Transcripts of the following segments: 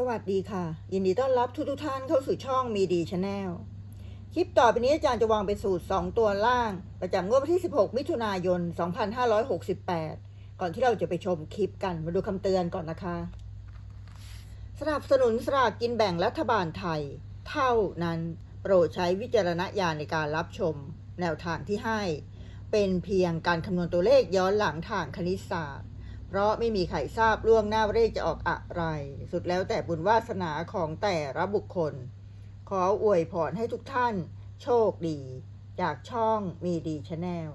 สวัสดีค่ะ ยินดีต้อนรับทุกทุกท่านเข้าสู่ช่องมีดีชาแนลคลิปต่อไปนี้อาจารย์จะวางเป็นสูตร 2 ตัวล่าง ประจำงวดวันที่ 16 มิถุนายน 2568 ก่อนที่เราจะไปชมคลิปกันมาดูคำเตือนก่อนนะคะ สนับสนุนสลากกินแบ่งรัฐบาลไทย เท่านั้นโปรดใช้วิจารณญาณในการรับชม แนวทางที่ให้ เป็นเพียงการคำนวณตัวเลขย้อนหลังทางคณิตศาสตร์ เพราะไม่มีใครทราบล่วงหน้าว่าเลขจะออกอะไร สุดแล้วแต่บุญวาสนาของแต่ละบุคคล ขออวยพรให้ทุกท่าน โชคดี จากช่องมีดีชาแนล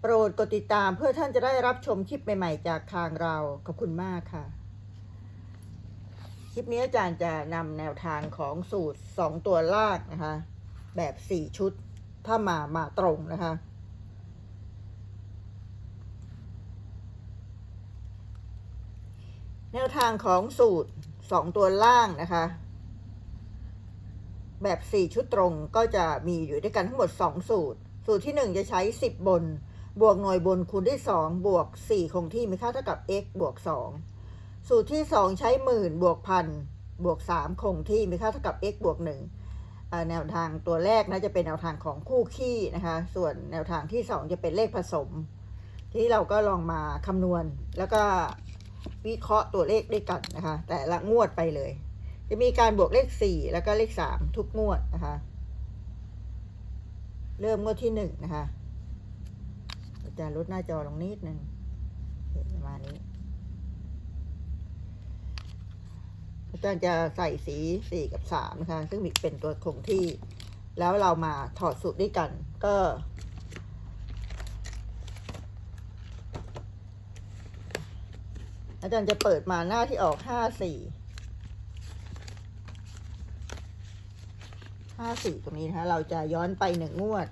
โปรดกดติดตามเพื่อท่านจะได้รับชมคลิปใหม่ๆ จากทางเรา ขอบคุณมากค่ะ คลิปนี้อาจารย์จะนำแนวทางของสูตร 2 ตัวลากนะคะ แบบ 4 ชุด ถ้ามามาตรงนะคะ แนว ทางของสูตร 2 ตัวล่างนะคะ แบบ 4 ชุดตรงก็จะมีอยู่ด้วยกันทั้งหมด 2 สูตร สูตรที่ 1 จะใช้ 10 บน บวกหน่วยบนคูณด้วย 2 บวก 4 คงที่มีค่าเท่ากับ x บวก 2 สูตรที่ 2 ใช้หมื่นบวกพันบวก 3 คงที่มีค่าเท่ากับ x บวก1อ่าแนวทางตัวแรกนะจะเป็นแนวทางของคู่ขี้นะคะ ส่วนแนวทางที่ 2 จะเป็นเลขผสม ที่เราก็ลองมาคำนวณแล้วก็ วิเคราะห์ตัวเลขด้วยกันนะคะ แต่ละงวดไปเลย จะมีการบวกเลข4แล้วก็เลข3ทุกงวดนะคะ เริ่มงวดที่1นะคะอาจารย์ลดหน้าจอลงนิดนึงประมาณนี้อาจารย์จะใส่สีสี่กับสามนะคะ ซึ่งเป็นตัวคงที่ แล้วเรามาถอดสูตรด้วยกัน ก็ อาจารย์จะเปิดมาหน้าที่ออกห้าสี่ห้าสี่ตรงนี้นะคะ เราจะย้อนไปหนึ่งงวด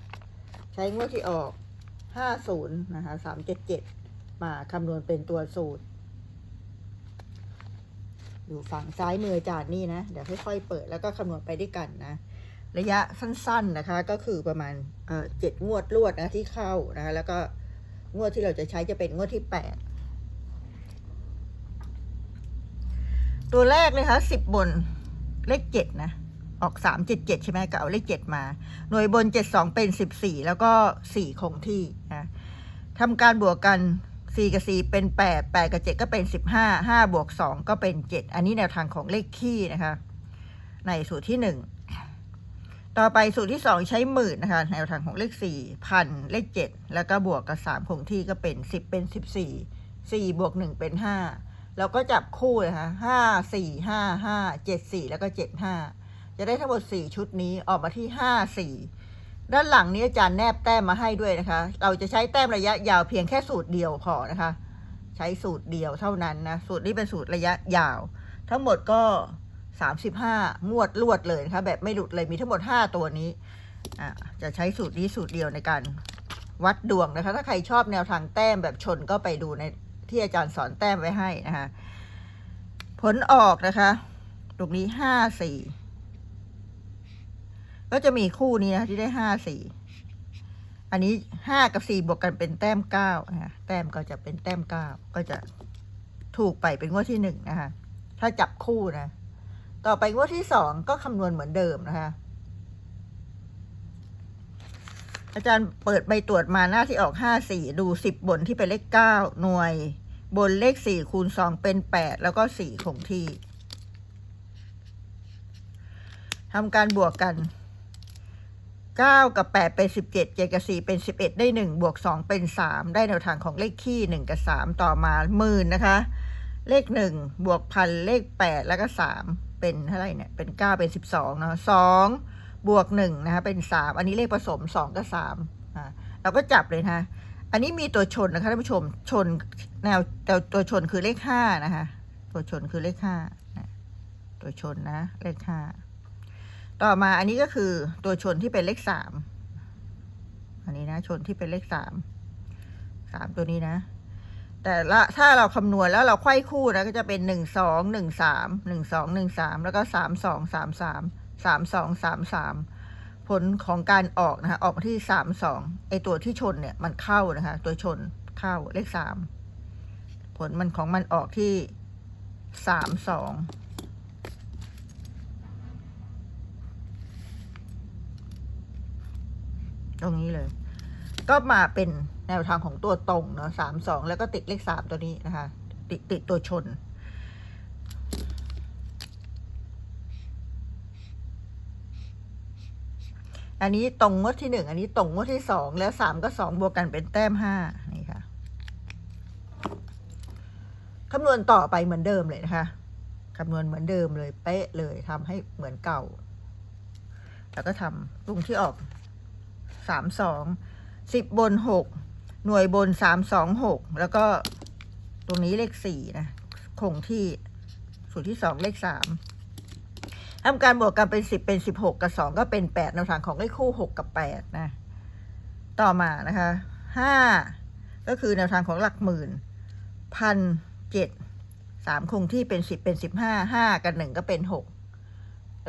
ใช้งวดที่ออกห้าศูนย์นะคะสามเจ็ดเจ็ดมาคำนวณเป็นตัวสูตร อยู่ฝั่งซ้ายมืออาจารย์นี่นะ เดี๋ยวค่อยๆเปิดแล้วก็คำนวณไปด้วยกันนะ ระยะสั้นๆนะคะ ก็คือประมาณเอ่อเจ็ดงวดรวดนะที่เข้านะคะแล้วก็งวดที่เราจะใช้จะเป็นงวดที่แปด ตัวแรกเลยคะสิบบนเลขเจ็ดนะ ออกสามเจ็ดเจ็ดใช่ไหมก็เอาเลขเจ็ดมา หน่วยบนเจ็ดสองเป็นสิบสี่แล้วก็สี่คงที่นะทำการบวกกันสี่กับสี่เป็นแปดแปดกับเจ็ดก็เป็นสิบห้าห้าบวกสองก็เป็นเจ็ดอันนี้แนวทางของเลขคี่นะคะ ในสูตรที่หนึ่งต่อไปสูตรที่สองใช้หมื่นนะคะแนวทางของเลขสี่พันเลขเจ็ดแล้วก็บวกกับสามคงที่ก็เป็นสิบเป็นสิบสี่สี่บวกหนึ่งเป็นห้า แล้วก็จับคู่เลยค่ะห้าสี่ห้าห้าเจ็ดสี่แล้วก็เจ็ดห้าจะได้ทั้งหมดสี่ชุดนี้ออกมาที่ห้าสี่ด้านหลังนี้อาจารย์แนบแต้มมาให้ด้วยนะคะ เราจะใช้แต้มระยะยาวเพียงแค่สูตรเดียวพอนะคะ ใช้สูตรเดียวเท่านั้นนะ สูตรนี้เป็นสูตรระยะยาว ทั้งหมดก็สามสิบห้างวดลวดเลยนะคะ แบบไม่หลุดเลยมีทั้งหมดห้าตัวนี้อะจะใช้สูตรนี้สูตรเดียวในการวัดดวงนะคะ ถ้าใครชอบแนวทางแต้มแบบชนก็ไปดูใน ที่อาจารย์สอนแต้มไว้ให้นะคะ ผลออกนะคะตรงนี้ห้าสี่ก็จะมีคู่นี้นะที่ได้ห้าสี่อันนี้ห้ากับสี่บวกกันเป็นแต้มเก้านะคะแต้มก็จะเป็นแต้มเก้าก็จะถูกไปเป็นงวดที่หนึ่งนะคะ ถ้าจับคู่นะ ต่อไปงวดที่สองก็คำนวณเหมือนเดิมนะคะ อาจารย์เปิดใบตรวจมาหน้าที่ออกห้าสี่ดูสิบบนที่เป็นเลขเก้าหน่วย บนเลขสี่คูณสองเป็นแปดแล้วก็สี่คงที่ทำการบวกกันเก้ากับแปดเป็นสิบเจ็ดเจ็ดกับสี่เป็นสิบเอ็ดได้หนึ่งบวกสองเป็นสามได้แนวทางของเลขคี่หนึ่งกับสามต่อมาหมื่นนะคะ เลขหนึ่งบวกพันเลขแปดแล้วก็สามเป็นเท่าไหร่เนี่ยเป็นเก้าเป็นสิบสองเนาะสอง บวกหนึ่งนะคะเป็นสามอันนี้เลขผสมสองกับสามอ่าเราก็จับเลยนะคะอันนี้มีตัวชนนะคะท่านผู้ชมชนแนวแต่ตัวชนคือเลขห้านะคะตัวชนคือเลขห้าตัวชนนะเลขห้าต่อมาอันนี้ก็คือตัวชนที่เป็นเลขสามอันนี้นะชนที่เป็นเลขสามสามตัวนี้นะ แต่ละถ้าเราคำนวณแล้วเราไขว้คู่นะก็จะเป็นหนึ่งสองหนึ่งสามหนึ่งสองหนึ่งสามแล้วก็สามสองสามสาม สามสองสามสามผลของการออกนะคะออกมาที่สามสองไอตัวที่ชนเนี่ยมันเข้านะคะ ตัวชนเข้าเลขสามผลมันของมันออกที่สามสองตรงนี้เลย ก็มาเป็นแนวทางของตัวตรงเนาะสามสองแล้วก็ติดเลขสามตัวนี้นะคะ ติดติดตัวชน อันนี้ตรงงวดที่หนึ่งอันนี้ตรงงวดที่สองแล้วสามก็สองบวกกันเป็นแต้มห้านี่ค่ะคำนวณต่อไปเหมือนเดิมเลยนะคะคำนวณเหมือนเดิมเลยเป๊ะเลยทำให้เหมือนเก่า แล้วก็ทำตรงที่ออกสามสองสิบบนหกหน่วยบนสามสองหกแล้วก็ตรงนี้เลขสี่นะคงที่สูตรที่สองเลขสาม ทำการบวกกันเป็นสิบเป็นสิบหกกับสองก็เป็นแปดแนวทางของเลขคู่หกกับแปดนะ ต่อมานะคะห้าก็คือแนวทางของหลักหมื่นพันเจ็ดสามคงที่เป็นสิบเป็นสิบห้าห้ากับหนึ่งก็เป็นหก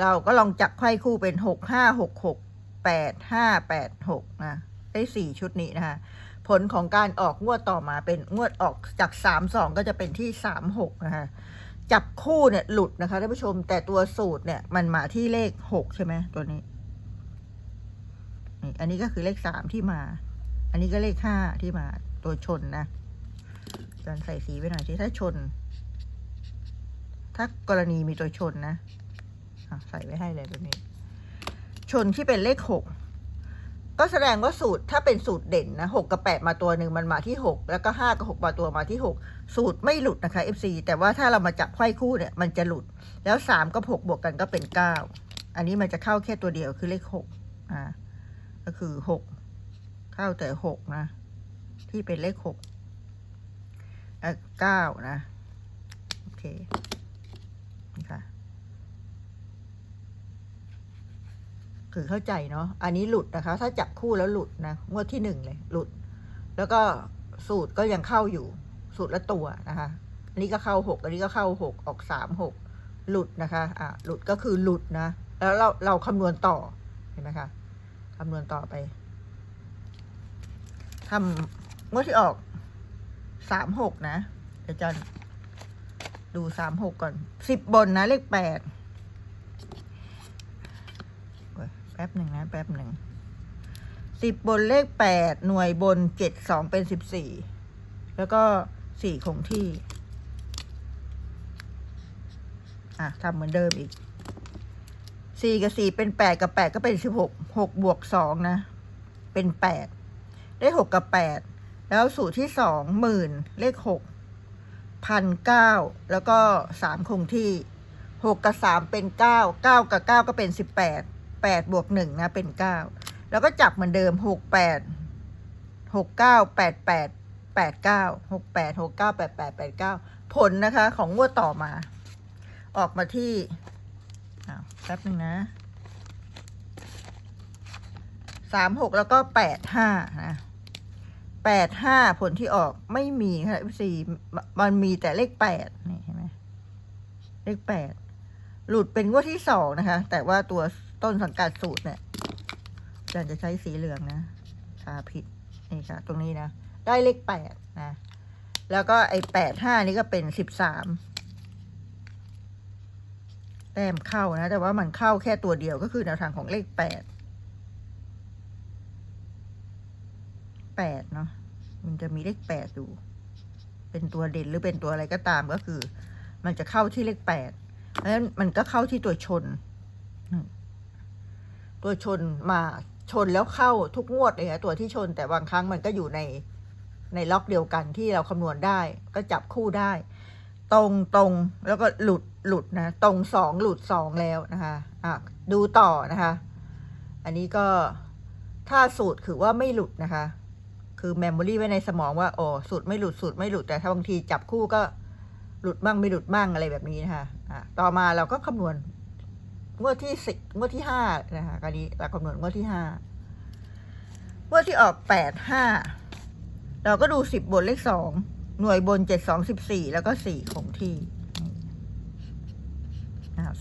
เราก็ลองจับไข้คู่เป็นหกห้าหกหกแปดห้าแปดหกนะได้สี่ชุดนี้นะคะผลของการออกงวดต่อมาเป็นงวดออกจากสามสองก็จะเป็นที่สามหกนะคะ จับคู่เนี่ยหลุดนะคะท่านผู้ชม แต่ตัวสูตรเนี่ยมันมาที่เลขหกใช่ไหมตัวนี้อันนี้ก็คือเลขสามที่มา อันนี้ก็เลขห้าที่มาตัวชนนะจอนใส่สีไว้หน่อยที่ถ้าชน ถ้ากรณีมีตัวชนนะอะใส่ไว้ให้เลยแบบนี้ ชนที่เป็นเลขหก ก็แสดงว่าสูตรถ้าเป็นสูตรเด่นนะหกกับแปดมาตัวหนึ่งมันมาที่หกแล้วก็ห้ากับหกมาตัวมาที่หกสูตรไม่หลุดนะคะ FC แต่ว่าถ้าเรามาจับไขว้คู่เนี่ยมันจะหลุด แล้วสามกับหกบวกกันก็เป็นเก้าอันนี้มันจะเข้าแค่ตัวเดียวคือเลขหกอ่าก็คือหกเข้าแต่หกนะ ที่เป็นเลขหกเอ่อเก้านะ โอเคนี่ค่ะ คือเข้าใจเนาะอันนี้หลุดนะคะ ถ้าจับคู่แล้วหลุดนะงวดที่หนึ่งเลยหลุด แล้วก็สูตรก็ยังเข้าอยู่ สูตรละตัวนะคะอันนี้ก็เข้าหกอันนี้ก็เข้าหกออกสามหกหลุดนะคะอะหลุดก็คือหลุดนะแล้วเราเราคำนวณต่อเห็นไหมคะคำนวณต่อไปทำงวดที่ออกสามหกนะเดี๋ยวจะดูสามหกก่อนสิบบนนะเลขแปด แป๊บหนึ่งนะ แป๊บหนึ่งสิบบนเลขแปดหน่วยบนเจ็ดสองเป็นสิบสี่แล้วก็สี่คงที่ อะทำเหมือนเดิมอีกสี่กับสี่เป็นแปดกับแปดก็เป็นสิบหกหกบวกสองนะ เป็นแปดได้หกกับแปดแล้วสูตรที่สองหมื่นเลขหกพันเก้าแล้วก็สามคงที่หกกับสามเป็นเก้าเก้ากับเก้าก็เป็นสิบแปด แปดบวกหนึ่งนะเป็นเก้าแล้วก็จับเหมือนเดิมหกแปดหกเก้าแปดแปดแปดเก้าหกแปดหกเก้าแปดแปดแปดเก้าผลนะคะ ของงวดต่อมา ออกมาที่อ้าวแป๊บหนึ่งนะสามหกแล้วก็แปดห้านะแปดห้าผลที่ออกไม่มีค่ะสี่มันมีแต่เลขแปดนี่เห็นไหมเลขแปดหลุดเป็นงวดที่สองนะคะ แต่ว่าตัว ต้นสังกัดสูตรเนี่ยอาจารย์จะใช้สีเหลืองนะทาผิดนี่ค่ะ ตรงนี้นะ ได้เลขแปดนะ แล้วก็ไอ้แปดห้านี่ก็เป็นสิบสามแต้มเข้านะ แต่ว่ามันเข้าแค่ตัวเดียวก็คือแนวทางของเลขแปดแปดเนาะมันจะมีเลขแปดอยู่ เป็นตัวเด่นหรือเป็นตัวอะไรก็ตามก็คือ มันจะเข้าที่เลขแปดเพราะฉะนั้นมันก็เข้าที่ตัวชน ตัวชนมาชนแล้วเข้าทุกงวดเลยนะตัวที่ชนแต่บางครั้งมันก็อยู่ในในล็อกเดียวกันที่เราคำนวณได้ ก็จับคู่ได้ ตรงตรงแล้วก็หลุดหลุดนะ ตรงสองหลุดสองแล้วนะคะอะดูต่อนะคะ อันนี้ก็ถ้าสูตรคือว่าไม่หลุดนะคะ คือเมมโมรีไว้ในสมองว่าโอ้สูตรไม่หลุดสูตรไม่หลุดแต่ถ้าบางทีจับคู่ก็หลุดบ้างไม่หลุดบ้างอะไรแบบนี้นะคะอะต่อมาเราก็คำนวณ งวดที่สิบงวดที่ห้านะคะคราวนี้เราคำนวณงวดที่ห้างวดที่ออกแปดห้าเราก็ดูสิบบนเลขสองหน่วยบนเจ็ดสองสิบสี่แล้วก็สี่คงที่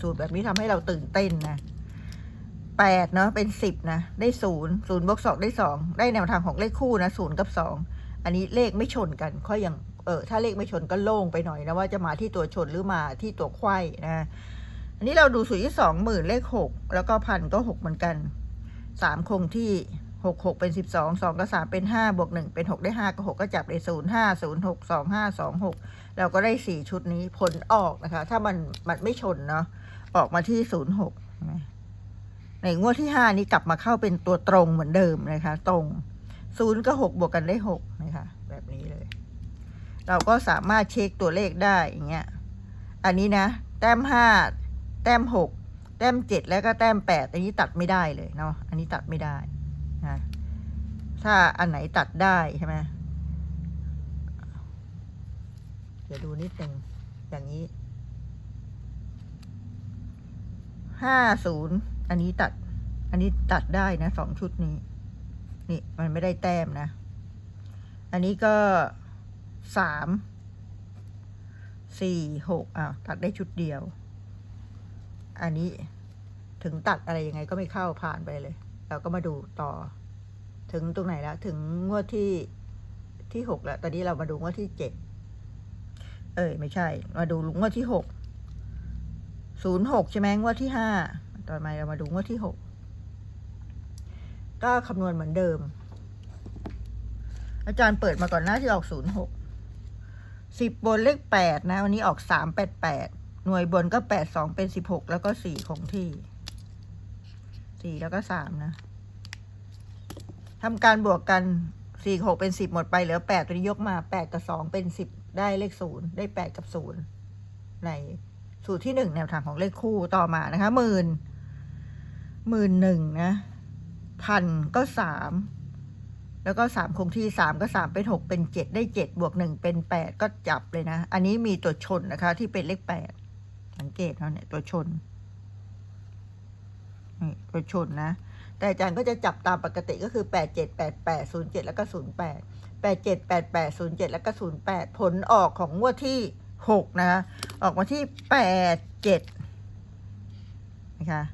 สูตรแบบนี้ทำให้เราตื่นเต้นนะแปดเนาะเป็นสิบนะ ได้ศูนย์ศูนย์บวกสองได้สองได้แนวทางของเลขคู่นะศูนย์กับสองอันนี้เลขไม่ชนกันค่อยยังเออถ้าเลขไม่ชนก็โล่งไปหน่อยนะว่าจะมาที่ตัวชนหรือมาที่ตัวไขว้นะ อันนี้เราดูสูตรที่สองหมื่นเลขหกแล้วก็พันก็หกเหมือนกันสามคงที่หกหกเป็นสิบสองสองกับสามเป็นห้าบวกหนึ่งเป็นหกได้ห้ากับหกก็จับได้ศูนย์ห้าศูนย์หกสองห้าสองหกเราก็ได้สี่ชุดนี้ผลออกนะคะ ถ้ามันมันไม่ชนเนาะออกมาที่ศูนย์หกในงวดที่ห้านี้กลับมาเข้าเป็นตัวตรงเหมือนเดิมนะคะ ตรงศูนย์กับหกบวกกันได้หกนะคะ แบบนี้เลย เราก็สามารถเช็คตัวเลขได้อย่างเงี้ย อันนี้นะ แต้มห้า แต้มหกแต้มเจ็ดแล้วก็แต้มแปดอันนี้ตัดไม่ได้เลยเนาะอันนี้ตัดไม่ได้นะถ้าอันไหนตัดได้ใช่ไหมเดี๋ยวดูนิดหนึ่งอย่างนี้ห้าศูนย์อันนี้ตัด อันนี้ตัดได้นะสองชุดนี้ นี่มันไม่ได้แต้มนะ อันนี้ก็สามสี่หกอะตัดได้ชุดเดียว อันนี้ถึงตัดอะไรยังไงก็ไม่เข้าผ่านไปเลย เราก็มาดูต่อ ถึงตรงไหนแล้ว ถึงงวดที่ที่หกแล้ว ตอนนี้เรามาดูงวดที่เจ็ดเอ้ยไม่ใช่ มาดูงวดที่หกศูนย์หกใช่ไหมงวดที่ห้าต่อมาเรามาดูงวดที่หกก็คำนวณเหมือนเดิม อาจารย์เปิดมาก่อนหน้าที่ออกศูนย์หกสิบบนเลขแปดนะ วันนี้ออกสามแปดแปด หน่วยบนก็แปดสองเป็นสิบหกแล้วก็สี่คงที่สี่แล้วก็สามนะทำการบวกกันสี่หกเป็นสิบหมดไปเหลือแปดตัวนี้ยกมาแปดกับสองเป็นสิบได้เลขศูนย์ได้แปดกับศูนย์ในสูตรที่หนึ่งแนวทางของเลขคู่ต่อมานะคะหมื่นหมื่นหนึ่งนะพันก็สามแล้วก็สามคงที่สามก็สามเป็นหกเป็นเจ็ดได้เจ็ดบวกหนึ่งเป็นแปดก็จับเลยนะ อันนี้มีตัวชนนะคะที่เป็นเลขแปด สังเกตเขาเนี่ยตัวชนนี่ตัวชนนะ แต่อาจารย์ก็จะจับตามปกติก็คือแปดเจ็ดแปดแปดศูนย์เจ็ดแล้วก็ศูนย์แปดแปดเจ็ดแปดแปดศูนย์เจ็ดแล้วก็ศูนย์แปดผลออกของงวดที่หกนะคะออกมาที่แปดเจ็ดนะคะ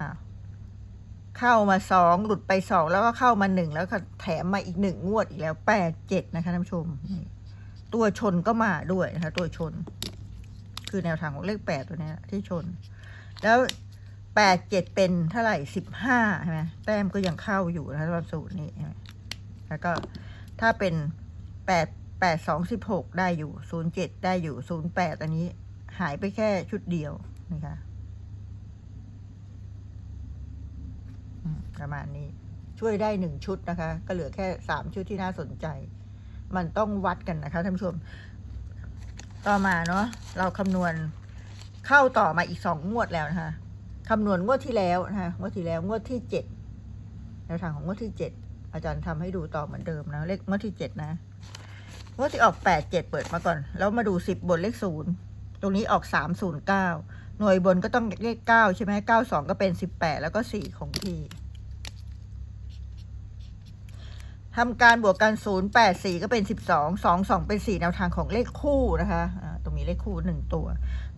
อ้าวเข้ามาสองหลุดไปสองแล้วก็เข้ามาหนึ่งแล้วก็แถมมาอีกหนึ่งงวดอีกแล้วแปดเจ็ดนะคะท่านผู้ชม ตัวชนก็มาด้วยนะคะ ตัวชน คือแนวทางของเลขแปดตัวนี้ที่ชน แล้วแปดเจ็ดเป็นเท่าไหร่สิบห้าใช่ไหมแต้มก็ยังเข้าอยู่นะสำหรับสูตรนี้ใช่ไหมแล้วก็ถ้าเป็นแปดแปดสองสิบหกได้อยู่ศูนย์เจ็ดได้อยู่ศูนย์แปดอันนี้หายไปแค่ชุดเดียวนะคะประมาณนี้ช่วยได้หนึ่งชุดนะคะ ก็เหลือแค่สามชุดที่น่าสนใจ มันต้องวัดกันนะคะท่านผู้ชม ต่อมาเนาะเราคำนวณเข้าต่อมาอีกสองงวดแล้วนะคะคำนวณงวดที่แล้วนะคะงวดที่แล้วงวดที่เจ็ดแนวทางของงวดที่เจ็ดอาจารย์ทำให้ดูต่อเหมือนเดิมนะเลขงวดที่เจ็ดนะงวดที่ออกแปดเจ็ดเปิดมาก่อน แล้วมาดูสิบบนเลขศูนย์ตรงนี้ออกสามศูนย์เก้าหน่วยบนก็ต้องเลขเก้าใช่ไหมเก้าสองก็เป็นสิบแปดแล้วก็สี่ของที่ ทำการบวกกันศูนย์แปดสี่ก็เป็นสิบสองสองสองเป็นสี่แนวทางของเลขคู่นะคะตรงนี้เลขคู่หนึ่งตัว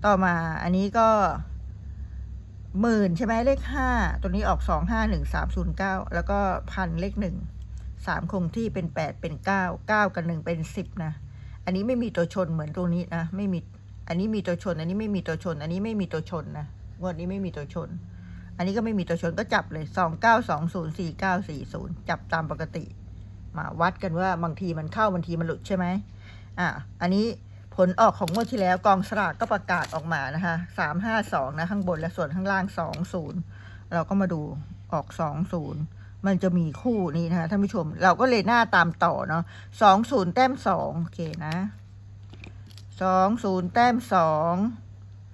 ต่อมาอันนี้ก็หมื่นใช่ไหมเลขห้าตัวนี้ออกสองห้าหนึ่งสามศูนย์เก้าแล้วก็พันเลขหนึ่งสามคงที่เป็นแปดเป็นเก้าเก้ากับหนึ่งเป็นสิบนะ อันนี้ไม่มีตัวชนเหมือนตรงนี้นะ ไม่มี อันนี้มีตัวชน อันนี้ไม่มีตัวชน อันนี้ไม่มีตัวชนนะงวดนี้ไม่มีตัวชนอันนี้ก็ไม่มีตัวชนก็จับเลยสองเก้าสองศูนย์สี่เก้าสี่ศูนย์จับตามปกติ มาวัดกันว่าบางทีมันเข้าบางทีมันหลุดใช่ไหมอะอันนี้ผลออกของงวดที่แล้วกองสลากก็ประกาศออกมานะคะสามห้าสองนะข้างบนและส่วนข้างล่างสองศูนย์เราก็มาดูออกสองศูนย์มันจะมีคู่นี้นะคะท่านผู้ชม เราก็เลยหน้าตามต่อเนาะสองศูนย์แต้มสองโอเคนะสองศูนย์แต้มสอง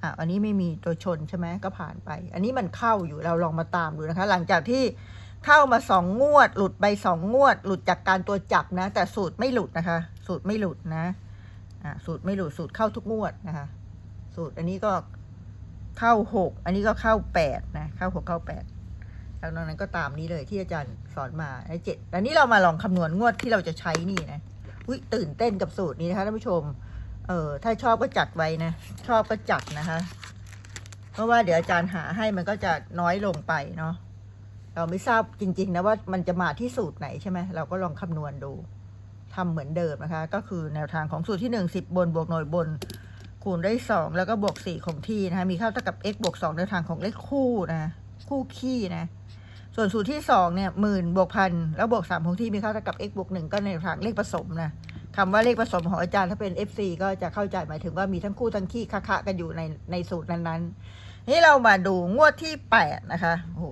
อะอันนี้ไม่มีตัวชนใช่ไหมก็ผ่านไป อันนี้มันเข้าอยู่เราลองมาตามดูนะคะ หลังจากที่ เข้ามาสองงวด หลุดไปสองงวด หลุดจากการตัวจับนะ แต่สูตรไม่หลุดนะคะ สูตรไม่หลุดนะอ่าสูตรไม่หลุดสูตรเข้าทุกงวดนะคะ สูตรอันนี้ก็เข้าหกอันนี้ก็เข้าแปดนะเข้าหกเข้าแปดแล้วนอกนั้นก็ตามนี้เลยที่อาจารย์สอนมาไอ้เจ็ดอันนี้เรามาลองคำนวณงวดที่เราจะใช้นี่นะอุ้ยตื่นเต้นกับสูตรนี้นะคะท่านผู้ชม เออถ้าชอบก็จัดไว้นะ ชอบก็จัดนะคะ เพราะว่าเดี๋ยวอาจารย์หาให้มันก็จะน้อยลงไปเนาะ เราไม่ทราบจริง ๆ นะว่ามันจะมาที่สูตรไหนใช่ไหมเราก็ลองคำนวณดูทำเหมือนเดิมนะคะ ก็คือแนวทางของสูตรที่หนึ่งสิบบนบวกหน่วยบน คูณได้สองแล้วก็บวกสี่ของที่นะคะมีค่าเท่ากับ x บวกสองแนวทางของเลขคู่นะคู่ขี้นะส่วนสูตรที่สองเนี่ยหมื่นบวกพันแล้วบวกสามคงที่มีค่าเท่ากับ x บวกหนึ่งก็ในทางเลขผสมนะคำว่าเลขผสมของอาจารย์ถ้าเป็น FC ก็จะเข้าใจหมายถึงว่ามีทั้งคู่ทั้งขี้คะๆกันอยู่ในในสูตรนั้นๆนี่เรามาดูงวดที่แปดนะคะโอ้โห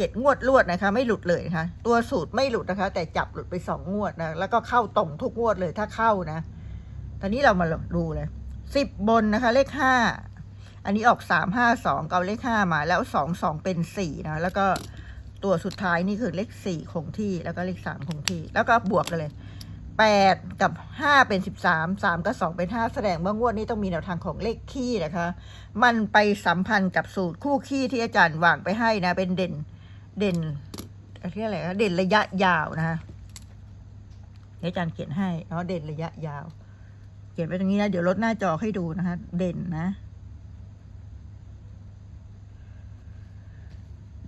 เจ็ดงวดรวดนะคะ ไม่หลุดเลยนะคะตัวสูตรไม่หลุดนะคะ แต่จับหลุดไปสองงวดนะแล้วก็เข้าตรงทุกงวดเลยถ้าเข้านะ ตอนนี้เรามาดูเลยสิบบนนะคะ เลขห้าอันนี้ออกสามห้าสองเอาเลขห้ามา แล้วสองสองเป็นสี่นะแล้วก็ตัวสุดท้ายนี่คือเลขสี่คงที่แล้วก็เลขสามคงที่ แล้วก็บวกกันเลยแปดกับห้าเป็นสิบสามสามกับสองเป็นห้าแสดงว่างวดนี้ต้องมีแนวทางของเลขคี่นะคะ มันไปสัมพันธ์กับสูตรคู่ขี้ที่อาจารย์วางไปให้นะเป็นเด่น เด่นอะไรยกอะไรนะเด่นระยะยาวนะคะเดี๋ยวอาจารย์เขียนให้เนาะเด่นระยะยาว เขียนไปตรงนี้นะ เดี๋ยวลดหน้าจอให้ดูนะคะ เด่นนะ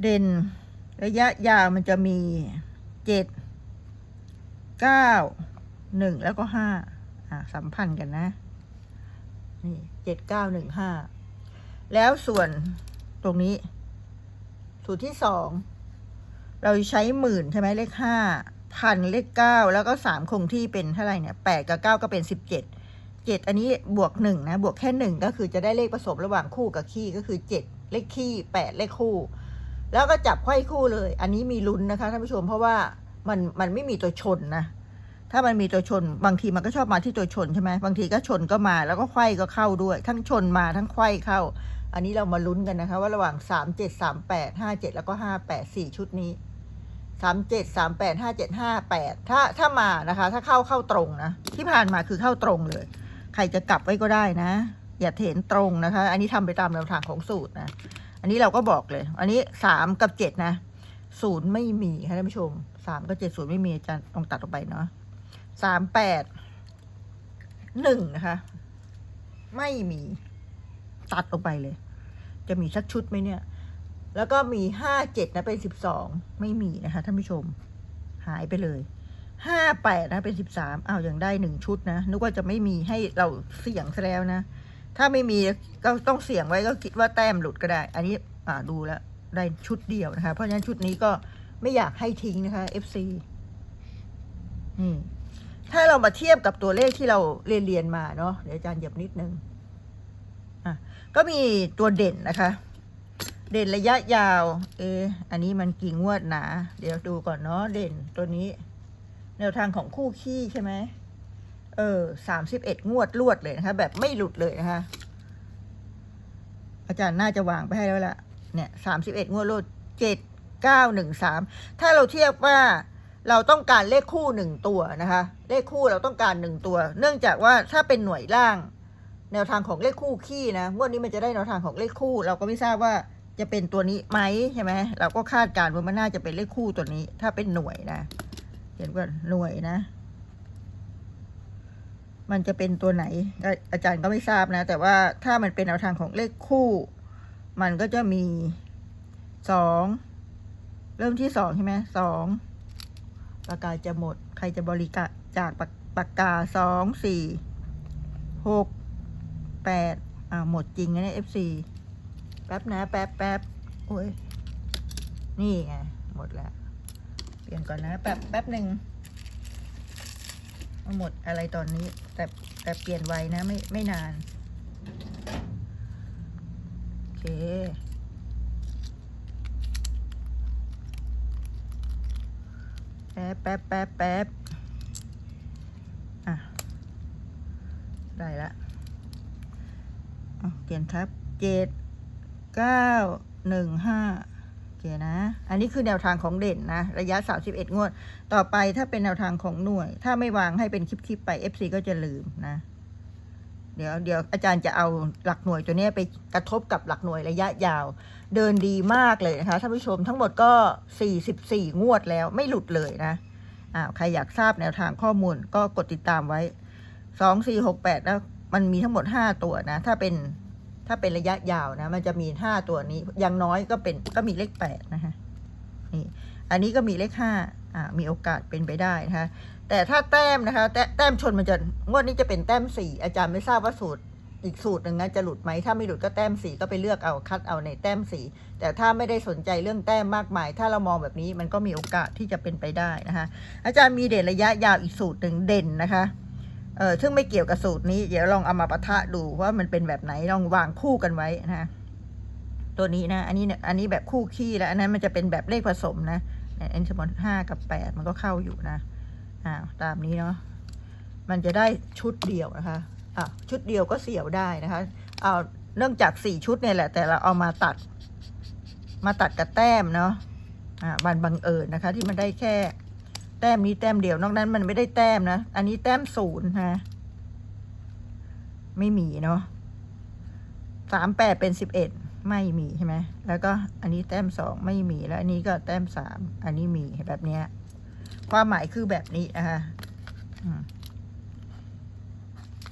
เด่นระยะยาวมันจะมีเจ็ดเก้าหนึ่งแล้วก็ห้าอ่าสัมพันธ์กันนะ นี่เจ็ดเก้าหนึ่งห้าแล้วส่วนตรงนี้ สูตรที่สอง เราใช้หมื่นใช่ไหมเลขห้าพันเลขเก้าแล้วก็สามคงที่เป็นเท่าไหร่เนี่ยแปดกับเก้าก็เป็นสิบเจ็ดเจ็ดอันนี้บวกหนึ่งนะ บวกแค่หนึ่งก็คือจะได้เลขผสมระหว่างคู่กับขี้ก็คือเจ็ดเลขขี้แปดเลขคู่ แล้วก็จับไขว้คู่เลย อันนี้มีลุ้นนะคะท่านผู้ชมเพราะว่ามันมันไม่มีตัวชนนะถ้ามันมีตัวชนบางทีมันก็ชอบมาที่ตัวชนใช่ไหมบางทีก็ชนก็มาแล้วก็ไขว้ก็เข้าด้วย ทั้งชนมาทั้งไขว้เข้า อันนี้เรามาลุ้นกันนะคะ ว่าระหว่างสามเจ็ดสามแปดห้าเจ็ดแล้วก็ห้าแปดสี่ชุดนี้ สามเจ็ดสามแปดห้าเจ็ดห้าแปดถ้าถ้ามานะคะ ถ้าเข้าเข้าตรงนะ ที่ผ่านมาคือเข้าตรงเลย ใครจะกลับไว้ก็ได้นะ อย่าเถนตรงนะคะ อันนี้ทำไปตามแนวทางของสูตรนะ อันนี้เราก็บอกเลย อันนี้สามกับเจ็ดนะศูนย์ไม่มีค่ะท่านผู้ชมสามกับเจ็ดศูนย์ไม่มีอาจารย์ลองตัดออกไปเนาะสามแปดหนึ่งนะคะ ไม่มี ตัดออกไปเลย จะมีสักชุดไหมเนี่ย แล้วก็มีห้าเจ็ดนะเป็นสิบสองไม่มีนะคะท่านผู้ชมหายไปเลยห้าแปดนะเป็นสิบสามอ้าวยังได้หนึ่งชุดนะนึกว่าจะไม่มีให้เราเสี่ยงซะแล้วนะ ถ้าไม่มีก็ต้องเสี่ยงไว้ก็คิดว่าแต้มหลุดก็ได้ อันนี้อ่าดูแล้วได้ชุดเดียวนะคะ เพราะฉะนั้นชุดนี้ก็ไม่อยากให้ทิ้งนะคะ FC อืมถ้าเรามาเทียบกับตัวเลขที่เราเรียนเรียนมาเนาะเดี๋ยวอาจารย์เหยียบนิดนึงอะก็มีตัวเด่นนะคะ เด่นระยะยาว เอ อันนี้มันกี่งวดหนา เดี๋ยวดูก่อนเนาะ เด่นตัวนี้ แนวทางของคู่ขี้ใช่ไหม เออสามสิบเอ็ดงวดรวดเลยนะคะ แบบไม่หลุดเลยนะคะ อาจารย์น่าจะวางไปให้แล้วล่ะเนี่ยสามสิบเอ็ดงวดรวดเจ็ดเก้าหนึ่งสาม ถ้าเราเทียบว่าเราต้องการเลขคู่หนึ่งตัวนะคะ เลขคู่เราต้องการหนึ่งตัว เนื่องจากว่าถ้าเป็นหน่วยล่าง แนวทางของเลขคู่ขี้นะ งวดนี้มันจะได้แนวทางของเลขคู่ เราก็ไม่ทราบว่า จะเป็นตัวนี้ไหมใช่ไหมเราก็คาดการณ์ว่ามันน่าจะเป็นเลขคู่ตัวนี้ ถ้าเป็นหน่วยนะเห็นว่าหน่วยนะ มันจะเป็นตัวไหน อาจารย์ก็ไม่ทราบนะ แต่ว่าถ้ามันเป็นแนวทางของเลขคู่ มันก็จะมีสองเริ่มที่สองใช่ไหมสองปากกาจะหมด ใครจะบริกาจากปากปากกาสองสี่หกแปดอ่าหมดจริงนะเนี่ย FC แป๊บนะแป๊บแป๊บโอ้ยนี่ไงหมดแล้ว เปลี่ยนก่อนนะแป๊บแป๊บหนึ่งหมดอะไรตอนนี้ แต่แต่เปลี่ยนไวนะไม่ไม่นาน โอเคแป๊บแป๊บแป๊บแป๊บอะ ได้ละเปลี่ยนครับ เจ็ด เก้าหนึ่งห้าโอเคนะ อันนี้คือแนวทางของเด่นนะ ระยะ31งวด ต่อไปถ้าเป็นแนวทางของหน่วย ถ้าไม่วางให้เป็นคลิปๆไป FC ก็จะลืมนะ เดี๋ยวเดี๋ยวอาจารย์จะเอาหลักหน่วยตัวนี้ไปกระทบกับหลักหน่วยระยะยาว เดินดีมากเลยนะคะท่านผู้ชมทั้งหมดก็44งวดแล้วไม่หลุดเลยนะอ้าวใครอยากทราบแนวทางข้อมูลก็กดติดตามไว้2 4 6 8แล้วมันมีทั้งหมด5ตัวนะ ถ้าเป็น ถ้าเป็นระยะยาวนะ มันจะมี5ตัวนี้อย่างน้อยก็เป็นก็มีเลข8นะคะนี่อันนี้ก็มีเลข5อ่ามีโอกาสเป็นไปได้นะคะแต่ถ้าแต้มนะคะแต้แต้มชนมันจะงวดนี้จะเป็นแต้มสี่อาจารย์ไม่ทราบว่าสูตรอีกสูตรหนึ่งนะจะหลุดไหมถ้าไม่หลุดก็แต้มสีก็ไปเลือกเอาคัดเอาในแต้มสีแต่ถ้าไม่ได้สนใจเรื่องแต้มมากมาย ถ้าเรามองแบบนี้มันก็มีโอกาสที่จะเป็นไปได้นะคะอาจารย์มีเด่นระยะยาวอีกสูตรหนึ่งเด่นนะคะ เออซึ่งไม่เกี่ยวกับสูตรนี้ เดี๋ยวลองเอามาปะทะดูว่ามันเป็นแบบไหนลองวางคู่กันไว้นะคะตัวนี้นะ อันนี้เนี่ยอันนี้แบบคู่ขี้แล้ว อันนั้นมันจะเป็นแบบเลขผสมนะเนี่ยอันสมมติห้ากับแปดมันก็เข้าอยู่นะอ่าตามนี้เนาะมันจะได้ชุดเดียวนะคะอะชุดเดียวก็เสี่ยวได้นะคะเอาเนื่องจากสี่ชุดเนี่ยแหละ แต่เราเอามาตัด มาตัดกับแต้มเนาะอ่าบันบังเอิญนะคะ ที่มันได้แค่ แต้มนี้แต้มเดียวนอกนั้นมันไม่ได้แต้มนะ อันนี้แต้มศูนย์นะไม่มีเนาะสามแปดเป็นสิบเอ็ดไม่มีใช่ไหมแล้วก็อันนี้แต้มสองไม่มีแล้ว อันนี้ก็แต้มสามอันนี้มีแบบเนี้ย ความหมายคือแบบนี้นะคะ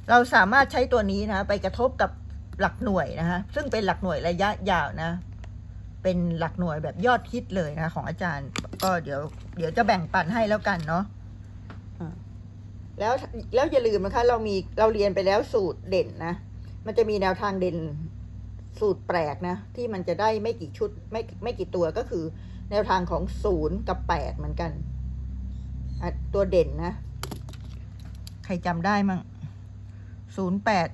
เราสามารถใช้ตัวนี้นะ ไปกระทบกับหลักหน่วยนะคะซึ่งเป็นหลักหน่วยระยะยาวนะ เป็นหลักหน่วยแบบยอดฮิตเลยนะ ของอาจารย์ ก็เดี๋ยว เดี๋ยวจะแบ่งปันให้แล้วกันเนาะอ่าแล้วแล้วอย่าลืมนะคะ เรามีเราเรียนไปแล้วสูตรเด่นนะ มันจะมีแนวทางเด่นสูตรแปลกนะ ที่มันจะได้ไม่กี่ชุดไม่ไม่กี่ตัวก็คือ แนวทางของศูนย์กับแปดเหมือนกันอะตัวเด่นนะ ใครจำได้มั่งศูนย์แปด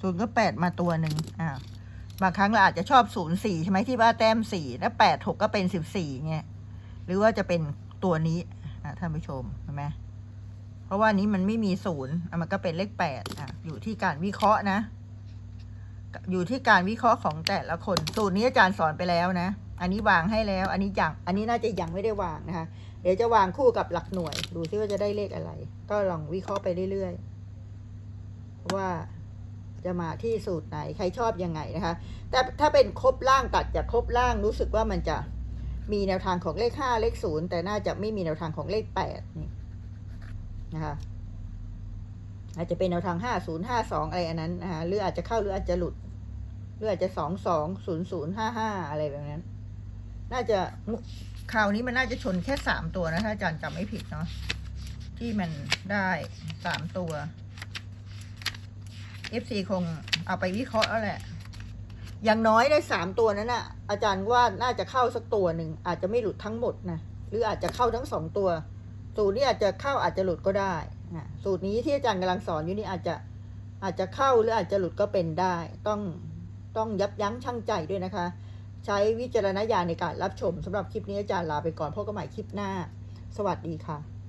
ศูนย์ก็แปดมาตัวหนึ่งอ่า บางครั้งเราอาจจะชอบศูนย์สี่ใช่ไหมที่ว่าแต้มสี่แล้วแปดหกก็เป็นสิบสี่เงี้ยหรือว่าจะเป็นตัวนี้นะท่านผู้ชมเห็นไหมเพราะว่านี้มันไม่มีศูนย์มันก็เป็นเลขแปดอะอยู่ที่การวิเคราะห์นะ อยู่ที่การวิเคราะห์ของแต่ละคนสูตรนี้อาจารย์สอนไปแล้วนะ อันนี้วางให้แล้ว อันนี้ยังอันนี้น่าจะยังไม่ได้วางนะคะ เดี๋ยวจะวางคู่กับหลักหน่วย ดูซิว่าจะได้เลขอะไร ก็ลองวิเคราะห์ไปเรื่อยๆว่า จะมาที่สูตรไหนใครชอบยังไงนะคะ แต่ถ้าเป็นครบล่างตัดจากครบล่างรู้สึกว่ามันจะมีแนวทางของเลขห้าเลขศูนย์แต่น่าจะไม่มีแนวทางของเลขแปดนี่นะคะอาจจะเป็นแนวทางห้าศูนย์ห้าสองอะไรอันนั้นนะคะหรืออาจจะเข้าหรืออาจจะหลุดหรืออาจจะสองสองศูนย์ศูนย์ห้าห้าอะไรแบบนั้น น่าจะคราวนี้มันน่าจะชนแค่สามตัวนะถ้าอาจารย์จำไม่ผิดเนาะที่มันได้สามตัว FC คงเอาไปวิเคราะห์แล้วแหละ อย่างน้อยได้สามตัวนั้นน่ะ อาจารย์ว่าน่าจะเข้าสักตัวหนึ่ง อาจจะไม่หลุดทั้งหมดนะ หรืออาจจะเข้าทั้งสองตัว สูตรนี้อาจจะเข้าอาจจะหลุดก็ได้นะสูตรนี้ที่อาจารย์กำลังสอนอยู่นี่อาจจะอาจจะเข้าหรืออาจจะหลุดก็เป็นได้ ต้องต้องยับยั้งชั่งใจด้วยนะคะ ใช้วิจารณญาณในการรับชมสำหรับคลิปนี้อาจารย์ลาไปก่อนพบกันใหม่คลิปหน้า สวัสดีค่ะ